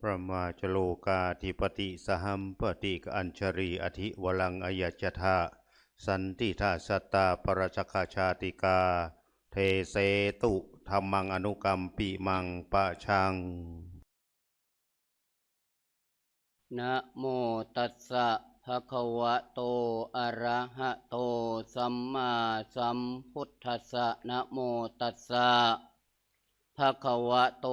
พระมาจโลกาธิปติสหัมปติกอัญชรีอธิวลังอายจทาสันติทาสตตาปรชกาชาติกา เทเสตุธรรมังอนุกรรมปิมังปะชังนะโมตัสสะภะคะวะโต อะระหะโต สัมมาสัมพุทธัสสะนะโมตัสสะ ภะคะวะโต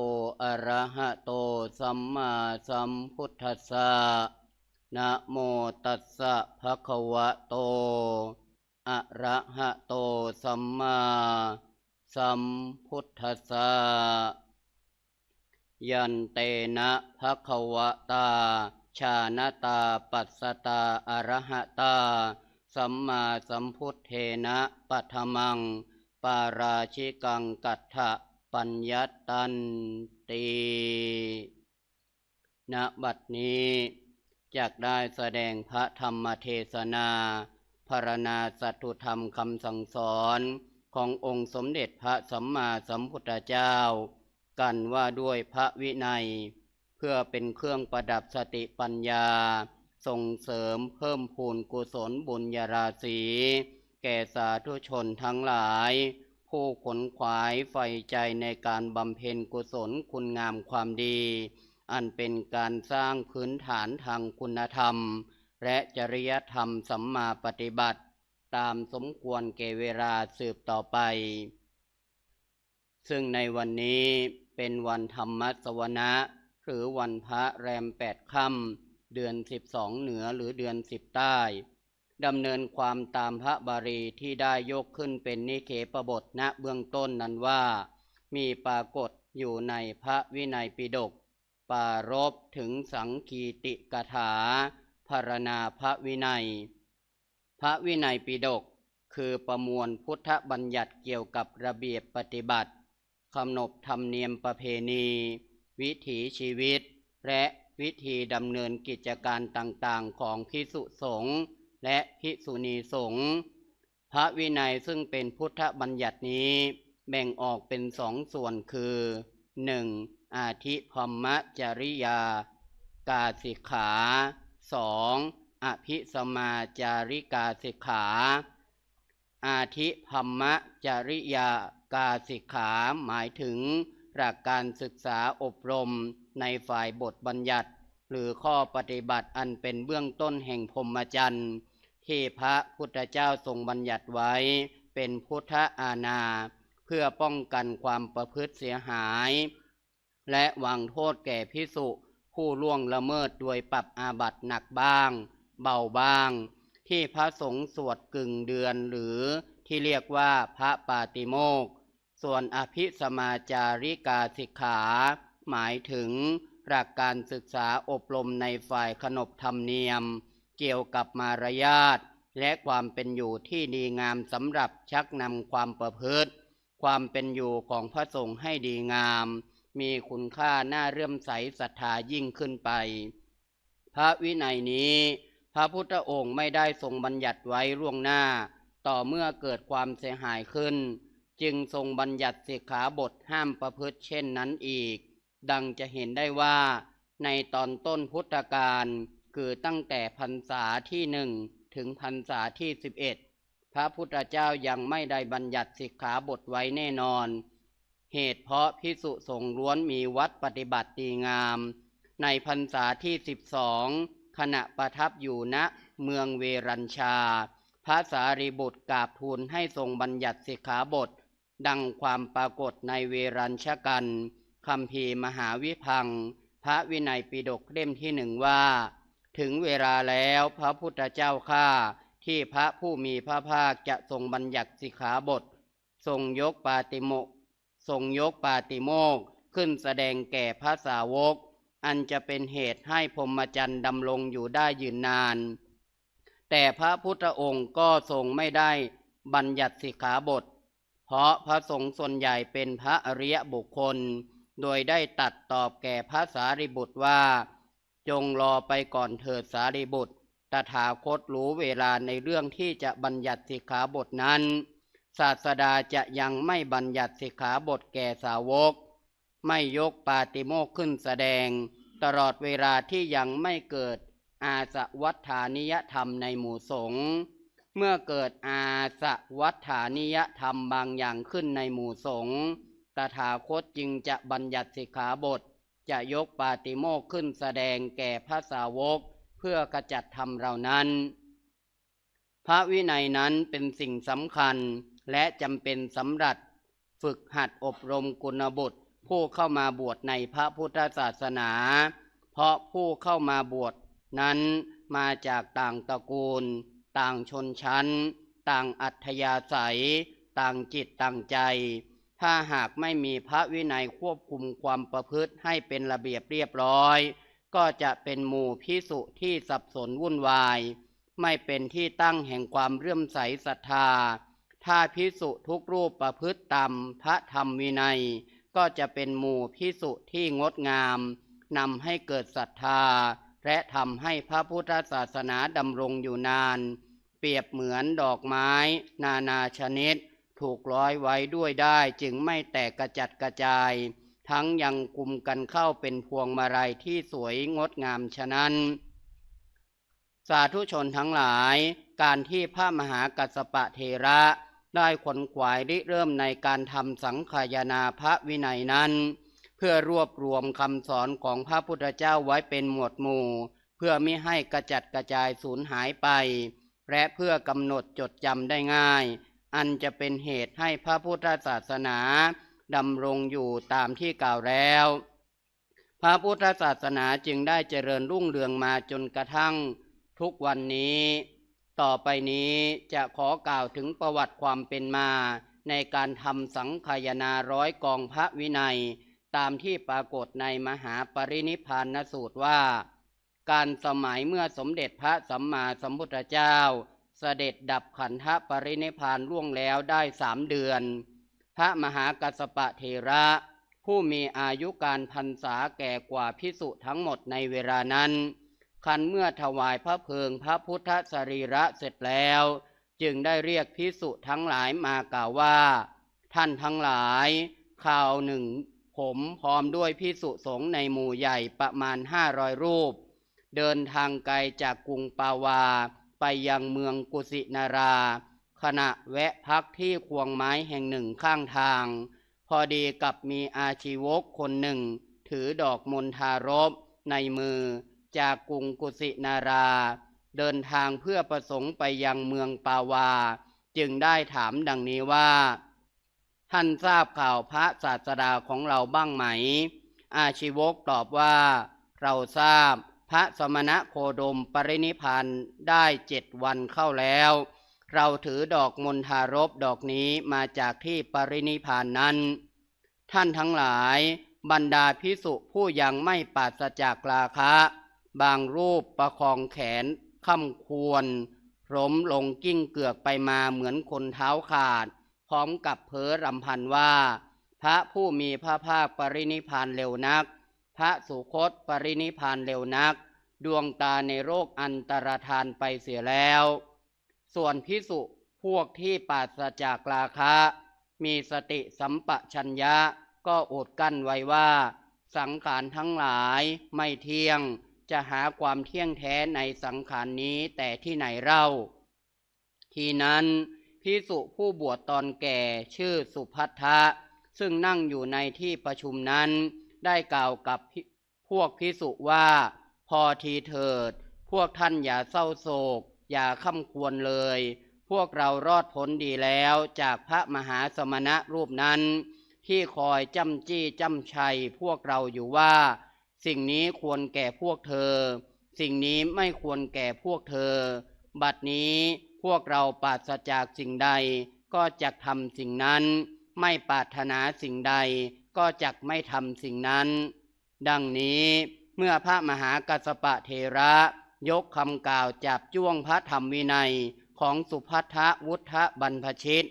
อะระหะโต สัมมาสัมพุทธัสสะ นะโมตัสสะภะคะวะโต อะระหะโต สัมมาสัมพุทธัสสะ ยันเตนะภะคะวะตา ชาณตา ปัสสตาอรหะตา สัมมาสัมพุทเทนะปัทมัง ปาราชิกังกัตถะ ปัญญตันตีณบัดนี้จากได้แสดงพระธรรมเทศนาพารณาสัตุธรรมคำสั่งสอนขององค์สมเด็จพระสัมมาสัมพุทธเจ้า กันว่าด้วยพระวินัย เพื่อเป็นเครื่องประดับสติปัญญา ส่งเสริมเพิ่มพูนกุศลบุญญาราศีแก่สาธุชนทั้งหลาย ผู้ขนขวายใฝ่ใจในการบำเพ็ญกุศลคุณงามความดี อันเป็นการสร้างพื้นฐานทางคุณธรรม และจริยธรรมสัมมาปฏิบัติ ตามสมควรแก่เวลาสืบต่อไป ซึ่งในวันนี้เป็นวันธรรมสวนะหรือวันพระแรมแปดค่ำเดือนสิบสองเหนือหรือเดือนสิบใต้ ดำเนินความตามพระบารีที่ได้ยกขึ้นเป็นนิเคปบทณเบื้องต้นนั้นว่า มีปรากฏอยู่ในพระวินัยปิฎกปรารบถึงสังคีติกถาพารณาพระวินัย พระวินัยปิฎกคือประมวลพุทธบัญญัติเกี่ยวกับระเบียบปฏิบัติคำนบธรรมเนียมประเพณี วิถีชีวิต และวิธีดำเนินกิจการต่างๆของพิสุสงฆ์ และพิสุณีสงฆ์พระวินัยซึ่งเป็นพุทธบัญญัตินี้ แบ่งออกเป็นสองส่วนคือ 1. อาทิพมมจริยา กาสิกขา 2. อภิสมาจาริกาสิกขา อาทิพมมจริยากาสิกขาหมายถึงหลักการศึกษาอบรมในฝ่ายบทบัญญัติ หรือข้อปฏิบัติอันเป็นเบื้องต้นแห่งพรหมจรรย์ ที่พระพุทธเจ้าทรงบัญญัติไว้เป็นพุทธอาณาเพื่อป้องกันความประพฤติเสียหาย และวางโทษแก่พิสุผู้ล่วงละเมิดโดยปรับอาบัติหนักบ้าง เบาบ้าง ที่พระสงฆ์สวดกึ่งเดือนหรือที่เรียกว่าพระปาติโมก ส่วนอภิสมาจาริกาสิกขา หมายถึงหลักการศึกษาอบรมในฝ่ายขนบธรรมเนียม เกี่ยวกับมารยาทและความเป็นอยู่ที่ดีงามสำหรับชักนำความประพฤติ ความเป็นอยู่ของพระสงฆ์ให้ดีงาม มีคุณค่าน่าเรื่อมใสศรัทธายิ่งขึ้นไป พระวินัยนี้ พระพุทธองค์ไม่ได้ทรงบัญญัติไว้ล่วงหน้า ต่อเมื่อเกิดความเสียหายขึ้น จึงทรงบัญญัติสิกขาบทห้ามประพฤติเช่นนั้นอีก ดังจะเห็นได้ว่า ในตอนต้นพุทธกาล คือตั้งแต่พรรษาที่หนึ่งถึงพรรษาที่สิบเอ็ดพระพุทธเจ้ายังไม่ได้บัญญัติสิกขาบทไว้แน่นอน เหตุเพราะพิสุสงล้วนมีวัดปฏิบัติดีงาม ในพรรษาที่สิบสองขณะประทับอยู่ณเมืองเวรัญชา พระสารีบุตรกราบทูลให้ทรงบัญญัติสิกขาบท ดังความปรากฏในเวรัญชกันคำพีมหาวิพัง พระวินัยปิฎกเล่มที่หนึ่งว่า ถึงเวลาแล้วพระพุทธเจ้าข้าที่พระผู้มีพระภาคจะทรงบัญญัติสิกขาบท ทรงยกปาติโมกทรงยกปาติโมกข์ขึ้นแสดงแก่พระสาวก อันจะเป็นเหตุให้พรหมจรรย์ดำรงอยู่ได้ยืนนาน แต่พระพุทธองค์ก็ทรงไม่ได้บัญญัติสิกขาบท เพราะพระสงฆ์ส่วนใหญ่เป็นพระอริยบุคคล โดยได้ตัดตอบแก่พระสารีบุตรว่า จงรอไปก่อนเถิดสารีบุตร ตถาคตรู้เวลาในเรื่องที่จะบัญญัติสิกขาบทนั้น ศาสดาจะยังไม่บัญญัติสิกขาบทแก่สาวก ไม่ยกปาติโมกขึ้นแสดง ตลอดเวลาที่ยังไม่เกิดอาสวัฏฐานิยธรรมในหมู่สงฆ์ เมื่อเกิดอาสวัฏฐานิยธรรมบางอย่างขึ้นในหมู่สงฆ์ ตถาคตจึงจะบัญญัติสิกขาบท จะยกปาติโมกขึ้นแสดงแก่พระสาวก เพื่อกระจัดธรรมเหล่านั้น พระวินัยนั้นเป็นสิ่งสำคัญและจำเป็นสำหรับฝึกหัดอบรมกุณบุตรผู้เข้ามาบวชในพระพุทธศาสนา เพราะผู้เข้ามาบวชนั้นมาจากต่างตระกูล ต่างชนชั้น ต่างอัธยาศัย ต่างจิตต่างใจ ถ้าหากไม่มีพระวินัยควบคุมความประพฤติให้เป็นระเบียบเรียบร้อย ก็จะเป็นหมู่พิสุที่สับสนวุ่นวาย ไม่เป็นที่ตั้งแห่งความเรื่อมใสศรัทธา ถ้าพิสุทุกรูปประพฤติตามพระธรรมวินัย ก็จะเป็นหมู่พิสุที่งดงามนำให้เกิดศรัทธา และทำให้พระพุทธศาสนาดำรงอยู่นาน เปรียบเหมือนดอกไม้ นานาชนิด ถูกร้อยไว้ด้วยได้จึงไม่แตกกระจัดกระจาย ทั้งยังกลุ่มกันเข้าเป็นพวงมาลัยที่สวยงดงามฉะนั้น สาธุชนทั้งหลาย การที่พระมหากัสปะเทระได้ขนขวายริเริ่มในการทำสังขยายนาพระวินัยนั้น เพื่อรวบรวมคำสอนของพระพุทธเจ้าไว้เป็นหมวดหมู่ เพื่อไม่ให้กระจัดกระจายสูญหายไป และเพื่อกำหนดจดจำได้ง่าย อันจะเป็นเหตุให้พระพุทธศาสนาดำรงอยู่ตามที่กล่าวแล้ว พระพุทธศาสนาจึงได้เจริญรุ่งเรืองมาจนกระทั่งทุกวันนี้ ต่อไปนี้จะขอกล่าวถึงประวัติความเป็นมา ในการทำสังขายนาร้อยกองพระวินัย ตามที่ปรากฏในมหาปรินิพานสูตรว่า การสมัยเมื่อสมเด็จพระสัมมาสัมพุทธเจ้า สด็จดับขันธปรินิพานล่วงแล้วได้สามเดือน พระมหากัสปะเทระ ผู้มีอายุการพรรษาแก่กว่าพิสุทั้งหมดในเวลานั้น คันเมื่อถวายพระเพลิงพระพุทธสรีระเสร็จแล้ว จึงได้เรียกพิสุทั้งหลายมากล่าวว่า ท่านทั้งหลายข่าวหนึ่ง ผมพร้อมด้วยพิสุสงในหมู่ใหญ่ประมาณห้าร้อยรูป เดินทางไกลจากกรุงปาวา ไปยังเมืองกุสินารา ขณะแวะพักที่ควงไม้แห่งหนึ่งข้างทาง พอดีกับมีอาชีวกคนหนึ่ง ถือดอกมณฑารบในมือจากกรุงกุสินารา เดินทางเพื่อประสงค์ไปยังเมืองปาวา จึงได้ถามดังนี้ว่า ท่านทราบข่าวพระศาสดาของเราบ้างไหม อาชีวกตอบว่า เราทราบ ระสมณะโคดมปรินิพานได้เจ็ดวันเข้าแล้ว เราถือดอกมณฑารบดอกนี้มาจากที่ปรินิพานนั้น ท่านทั้งหลายบรรดาพิสุผู้ยังไม่ปราศจากราคะ บางรูปประคองแขนค่ำควรล้มลงกิ้งเกือกไปมาเหมือนคนเท้าขาด พร้อมกับเพ้อรำพันว่า พระผู้มีพระภาคปรินิพานเร็วนัก พระสุคตปรินิพานเร็วนัก ดวงตาในโรคอันตรธานไปเสียแล้ว ส่วนพิสุพวกที่ปราศจากราคะ มีสติสัมปชัญญะก็อดกั้นไว้ว่า สังขารทั้งหลายไม่เที่ยงจะหาความเที่ยงแท้ในสังขารนี้แต่ที่ไหนเล่า ทีนั้นพิสุผู้บวชตอนแก่ชื่อสุพัทธะ ซึ่งนั่งอยู่ในที่ประชุมนั้น ได้กล่าวกับพวกพิสุว่า พอทีเถิด พวกท่านอย่าเศร้าโศก อย่าข้าควรเลย พวกเรารอดพ้นดีแล้วจากพระมหาสมณะรูปนั้น ที่คอยจำจี้จำชัยพวกเราอยู่ว่า สิ่งนี้ควรแก่พวกเธอ สิ่งนี้ไม่ควรแก่พวกเธอ บัดนี้พวกเราปราศจากสิ่งใด ก็จะทำสิ่งนั้น ไม่ปรารถนาสิ่งใด ก็จะไม่ทำสิ่งนั้น ดังนี้ เมื่อพระมหากัสสปะเทระ ยกคำกล่าวจับจ้วงพระธรรมวินัยของสุพัทธวุฒบรรพชิต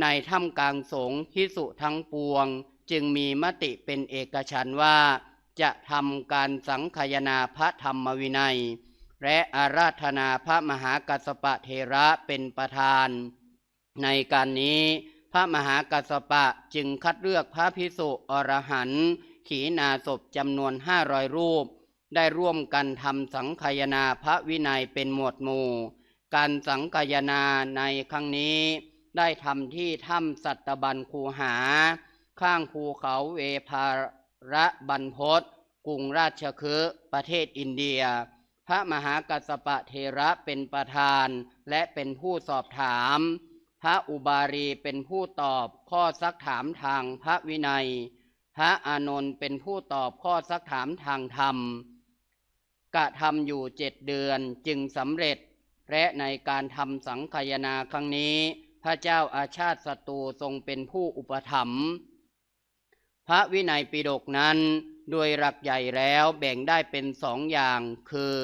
ในถ้ำกลางสงฆ์พิสุทั้งปวง จึงมีมติเป็นเอกฉันว่า จะทำการสังคยนาพระธรรมวินัย และอาราธนาพระมหากัสสปะเทระเป็นประธาน ในการนี้พระมหากัสสปะจึงคัดเลือกพระพิสุอรหันต์ ขีนาศพจำนวนห้าร้อยรูป ได้ร่วมกันทำสังคายนาพระวินัยเป็นหมวดหมู่ การสังคายนาในครั้งนี้ ได้ทำที่ถ้ำสัตบันคูหา ข้างภูเขาเวภาระบันพศกรุงราชคฤห์ประเทศอินเดีย พระมหากัสปะเทระเป็นประธานและเป็นผู้สอบถาม พระอุบารีเป็นผู้ตอบข้อซักถามทางพระวินัย พระอานนท์เป็นผู้ตอบข้อซักถามทางธรรม กระทำอยู่เจ็ดเดือนจึงสำเร็จ และในการทำสังคายนาครั้งนี้ พระเจ้าอาชาติศัตรูทรงเป็นผู้อุปถัมภ์พระวินัยปิฎกนั้น โดยหลักใหญ่แล้วแบ่งได้เป็นสองอย่าง คือ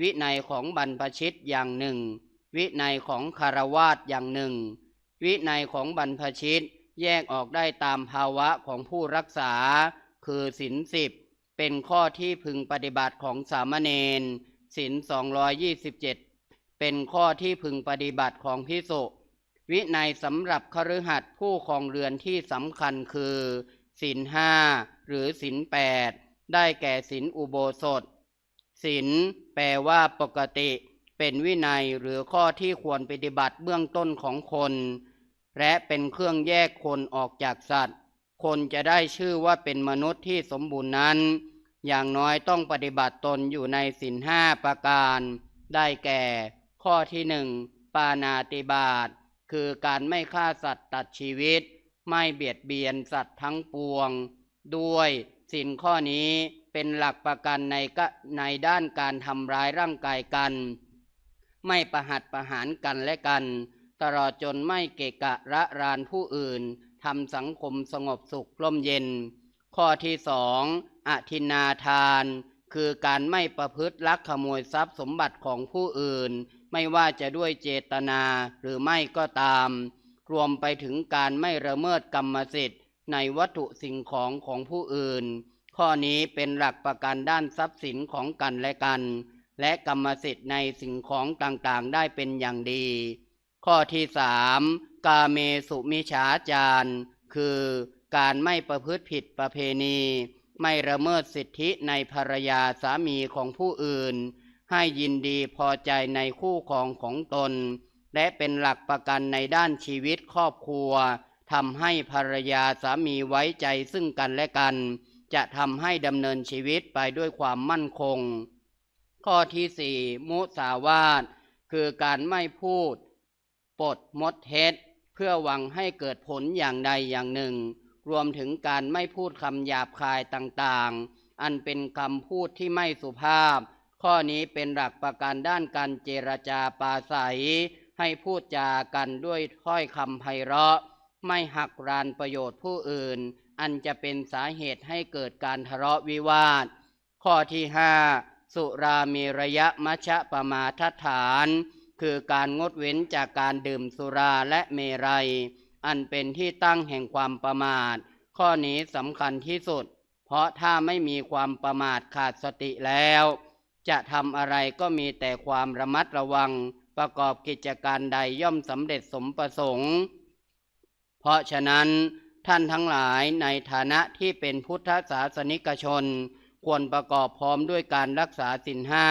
วินัยของบรรพชิตอย่างหนึ่ง วินัยของคารวาสอย่างหนึ่ง วินัยของบรรพชิต แยกออกได้ตามภาวะของผู้รักษา คือศีลสิบเป็นข้อที่พึงปฏิบัติของสามเณรศีล227เป็นข้อที่พึงปฏิบัติของพิสุวินัยสำหรับคฤหัสถ์ผู้ครองเรือนที่สำคัญคือศีลห้าหรือศีลแปดได้แก่ศีลอุโบสถศีลแปลว่าปกติ เป็นวินัยหรือข้อที่ควรปฏิบัติเบื้องต้นของคน และเป็นเครื่องแยกคนออกจากสัตว์ คนจะได้ชื่อว่าเป็นมนุษย์ที่สมบูรณ์นั้น อย่างน้อยต้องปฏิบัติตนอยู่ในศีลห้าประการ ได้แก่ ข้อที่หนึ่งปานาติบาตคือการไม่ฆ่าสัตว์ตัดชีวิต ไม่เบียดเบียนสัตว์ทั้งปวง ด้วยสินข้อนี้เป็นหลักประกันในในด้านการทำร้ายร่างกายกัน ไม่ประหัดประหารกันและกัน ตลอดจนไม่เกะกะระรานผู้อื่นทำสังคมสงบสุขร่มเย็น ข้อที่สองอธินาทาน คือการไม่ประพฤติลักขโมยทรัพย์สมบัติของผู้อื่น ไม่ว่าจะด้วยเจตนาหรือไม่ก็ตาม รวมไปถึงการไม่ระเมิดกรรมสิทธิ์ ในวัตถุสิ่งของของผู้อื่น ข้อนี้เป็นหลักประกันด้านทรัพย์สินของกันและกัน และกรรมสิทธิ์ในสิ่งของต่างๆ ได้เป็นอย่างดี ข้อที่สามกาเมสุมิฉาจารคือการไม่ประพฤติผิดประเพณี ไม่ระเมิดสิทธิในภรรยาสามีของผู้อื่น ให้ยินดีพอใจในคู่ครองของตน และเป็นหลักประกันในด้านชีวิตครอบครัวทำให้ภรรยาสามีไว้ใจซึ่งกันและกัน จะทำให้ดำเนินชีวิตไปด้วยความมั่นคง ข้อที่สี่มุสาวาทคือการไม่พูด ปดมดเท็จเพื่อหวังให้เกิดผลอย่างใดอย่างหนึ่ง รวมถึงการไม่พูดคำหยาบคายต่างๆ อันเป็นคำพูดที่ไม่สุภาพ ข้อนี้เป็นหลักประกันด้านการเจรจาปาศัย ให้พูดจากันด้วยถ้อยคำไพเราะ ไม่หักรานประโยชน์ผู้อื่น อันจะเป็นสาเหตุให้เกิดการทะเลาะวิวาท ข้อที่ห้าสุรามีระยะมัชะปมาทฐาน คือการงดเว้นจากการดื่มสุราและเมรัย อันเป็นที่ตั้งแห่งความประมาท ข้อนี้สำคัญที่สุด เพราะถ้าไม่มีความประมาทขาดสติแล้ว จะทำอะไรก็มีแต่ความระมัดระวัง ประกอบกิจการใดย่อมสำเร็จสมประสงค์ เพราะฉะนั้นท่านทั้งหลายในฐานะที่เป็นพุทธศาสนิกชน ควรประกอบพร้อมด้วยการรักษาสินห้า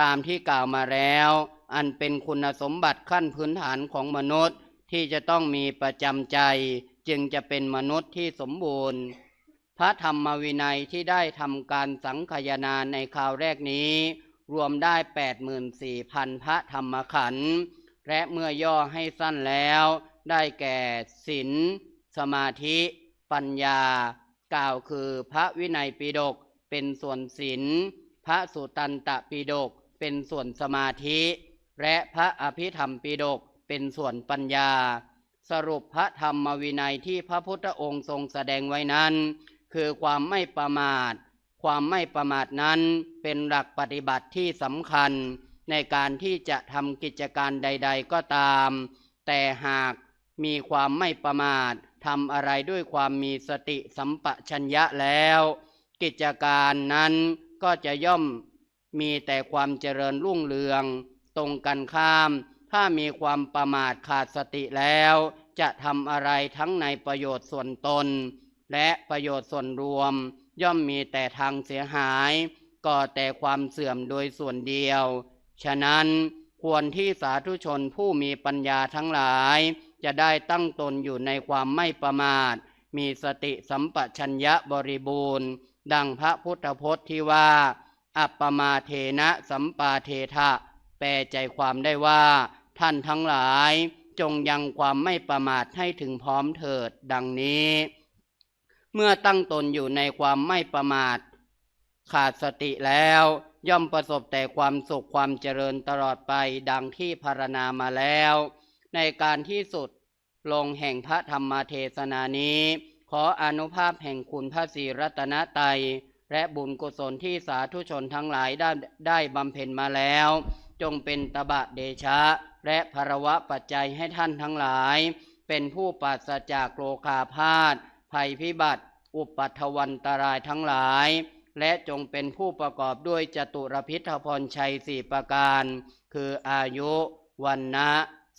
ตามที่กล่าวมาแล้ว อันเป็นคุณสมบัติขั้นพื้นฐานของมนุษย์ที่จะต้องมีประจำใจ จึงจะเป็นมนุษย์ที่สมบูรณ์ พระธรรมวินัยที่ได้ทำการสังคายนาในคราวแรกนี้ รวมได้ 84,000 พระธรรมขันธ์และเมื่อย่อให้สั้นแล้วได้แก่ศีลสมาธิ ปัญญา กล่าวคือพระวินัยปิฎกเป็นส่วนศีลพระสุตันตปิฎกเป็นส่วนสมาธิ และพระอภิธรรมปิฎกเป็นส่วนปัญญา สรุปพระธรรมวินัยที่พระพุทธองค์ทรงแสดงไว้นั้น คือความไม่ประมาท ความไม่ประมาทนั้นเป็นหลักปฏิบัติที่สำคัญ ในการที่จะทำกิจการใด ๆ ก็ตาม แต่หากมีความไม่ประมาททำอะไรด้วยความมีสติสัมปชัญญะแล้ว กิจการนั้นก็จะย่อมมีแต่ความเจริญรุ่งเรือง ตรงกันข้าม ถ้ามีความประมาทขาดสติแล้ว จะทำอะไรทั้งในประโยชน์ส่วนตน และประโยชน์ส่วนรวม ย่อมมีแต่ทางเสียหายก่อแต่ความเสื่อมโดยส่วนเดียว ฉะนั้นควรที่สาธุชนผู้มีปัญญาทั้งหลาย จะได้ตั้งตนอยู่ในความไม่ประมาท มีสติสัมปชัญญะบริบูรณ์ ดังพระพุทธพจน์ที่ว่า อัปปมาเทนะสัมปาเททะ แปลใจความได้ว่า ท่านทั้งหลายจงยังความไม่ประมาทให้ถึงพร้อมเถิด ดังนี้ เมื่อตั้งตนอยู่ในความไม่ประมาท ขาดสติแล้ว ย่อมประสบแต่ความสุขความเจริญตลอดไปดังที่พารณามาแล้ว ในการที่สุดลงแห่งพระธรรมเทศนานี้ ขออนุภาพแห่งคุณพระศรีรัตนตรัยและบุญกุศลที่สาธุชนทั้งหลายได้ได้บำเพ็ญมาแล้ว จงเป็นตบะเดชะ และภรวะปัจจัยให้ท่านทั้งหลาย เป็นผู้ปราศจากโลคาพาธภัยพิบัติ อุปัทวันตรายทั้งหลาย และจงเป็นผู้ประกอบด้วยจตุรพิธพรชัยสี่ประการ คืออายุวันนะ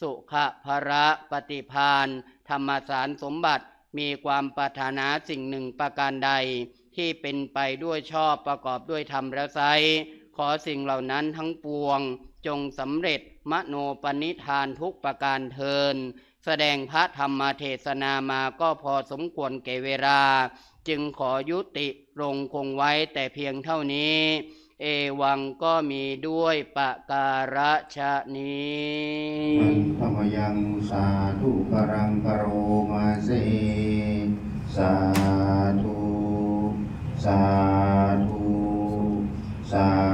สุขภระปฏิพานธรรมสารสมบัติมีความปรารถนาสิ่งหนึ่งประการใด ที่เป็นไปด้วยชอบประกอบด้วยธรรมและไซ ขอสิ่งเหล่านั้นทั้งปวง จงสำเร็จมโนปณิธานทุกประการเทิน แสดงพระธรรมเทศนามาก็พอสมควรแก่เวลา จึงขอยุติลงคงไว้แต่เพียงเท่านี้ เอวังก็มีด้วยประการชะนี้ธรรมยังสาธุปรังปโรมาเสสาธุ สาธุ สาธ